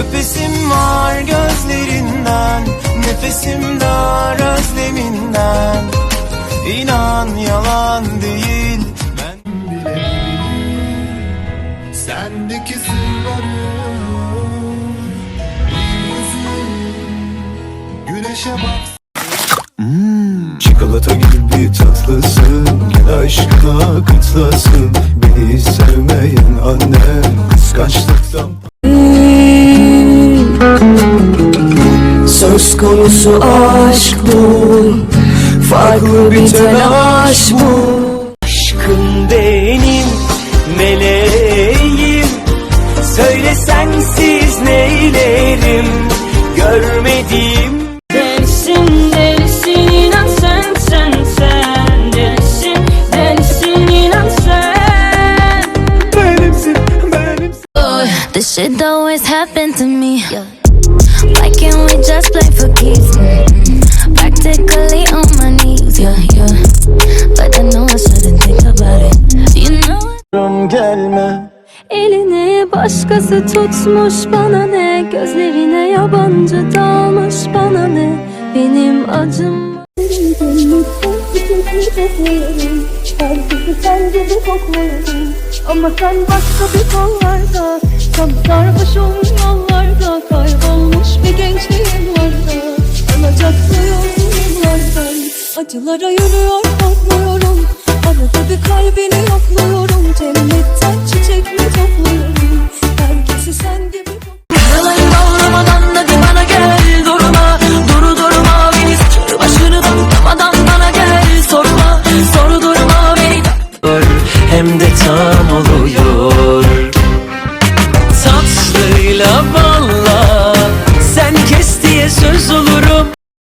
Öpesim var gözlerinden Nefesim dar özleminden. İnan yalan değil Ben bile. Sendeki sırları Güneşe bak. Hmm. Çikolata gibi tatlısın Gel aşkına kıtlasın Beni sevmeyen annem kıskanç Söz konusu aşk bu Farklı bir telaş bu. Aşkım benim meleğim Söyle sensiz neylerim Görmediğim. This shit always happened to me. We just play for keeps. Practically on my knees yeah yeah. But I know I shouldn't think about it. You know gelme. Elini başkası tutmuş bana ne? Gözlerine yabancı dalmış bana ne? Benim acım sen gibi kokluyorum Ama sen başka bir kollarda Tam sarhoşum yollarda Kaybolmuş Acılara yürüyor korkmuyorum Arada bir kalbini yokluyorum. Cennetten çiçek mi topluyorum? Herkesi sen gibi Yalayım ağlamadan hadi bana gel. Durma duru durma beni. Sıçır başını Patlamadan bana gel. Sorma soru durma beni. Hem de tam oluyor. Tatlıyla